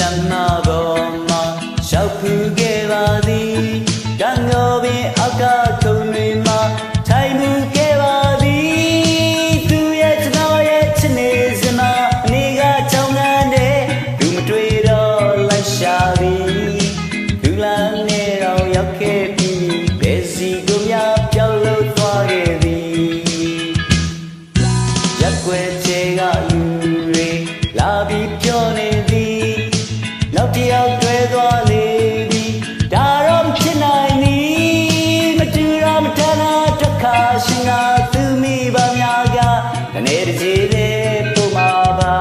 လမ်းမပေါ်မှာရှောက်ဖူးခဲ့ပါသည်ကံငောပင်အောက်ကခုံတွေမှာထိုင်မှုခဲ့ပါသည်သူရဲ့ကျွန်တော်ရဲ့ချစ်နေစမအနေကချောင်းငန်းတဲ့သူမတွေ့တော့လိုက်ရှာသည်သူလမ်းနဲ့တော့ရောက်ခဲ့ပြီဘယ်စီကို တစ်စီလေးပုံမှာပါ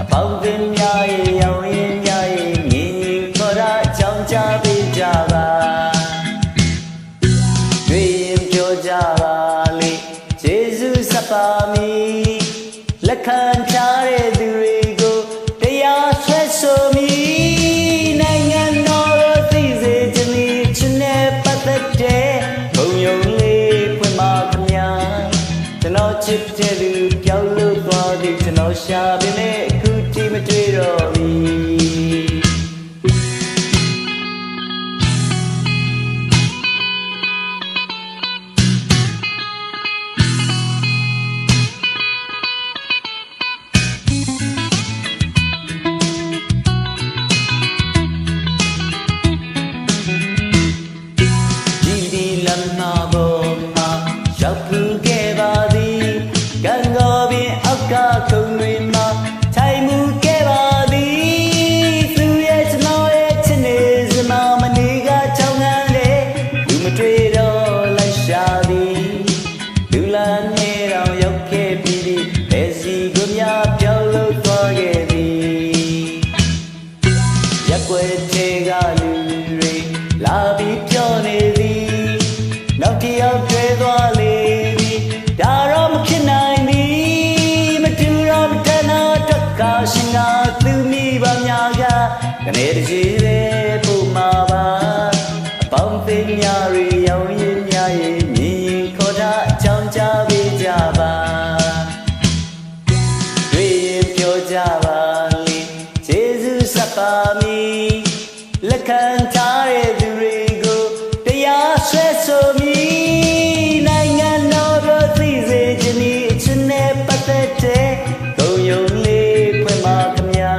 အပေါင်းအသင်းများရဲ့ရောင်ရင်များရဲ့ငင်းငင်းခေါ်တာအကြောင်းကြပေးကြပါတွေ့ရင်ပြောကြပါလေယေရှုစပါမီလက်ခံချတဲ့သူတွေကိုတရားဆွဲဆိုမီနိုင်ငံတော်ကိုသိစေခြင်းဒီချင်းနဲ့ပတ်သက်တဲ့ဘုံယုံလေးဖွင့်ပါခင်ဗျာကျွန်တော်ချစ် ရှာပေမဲ့အခုထိမတွေ့တော့ လူတွေလာပြီးပြောနေသည်နောက်တစ်ယောက်တွေ့သွားလေပြီဒါတော့မဖြစ်နိုင်ဘူးမတူတော့မတနာတစ်ခါရှင်ကသူမိပါများကကနေတကြီးလေးပုံမှာပါအပေါင်းအသင်းများတွေရောင်ရင်များရဲ့မြင်ရင်ခေါ်တာအကြောင်းကြပေးကြပါတွေ့ရင်ပြောကြပါလေယေရှုစပါမီလက် ခံထားတဲ့သူတွေကိုတရားဆွဲဆိုမီနိုင်ငံတော်ကိုသိစေခြင်းဒီအချင်းနဲ့ပတ်သက်တဲ့ဂုံယုံလေးဖွင့်ပါခမညာ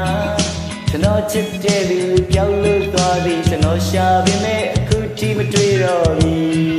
ကျွန်တော်ချစ်တဲ့လူပြောင်းလို့သွားသည်ကျွန်တော်ရှာပေမဲ့အခုထိမတွေ့တော့ဘူး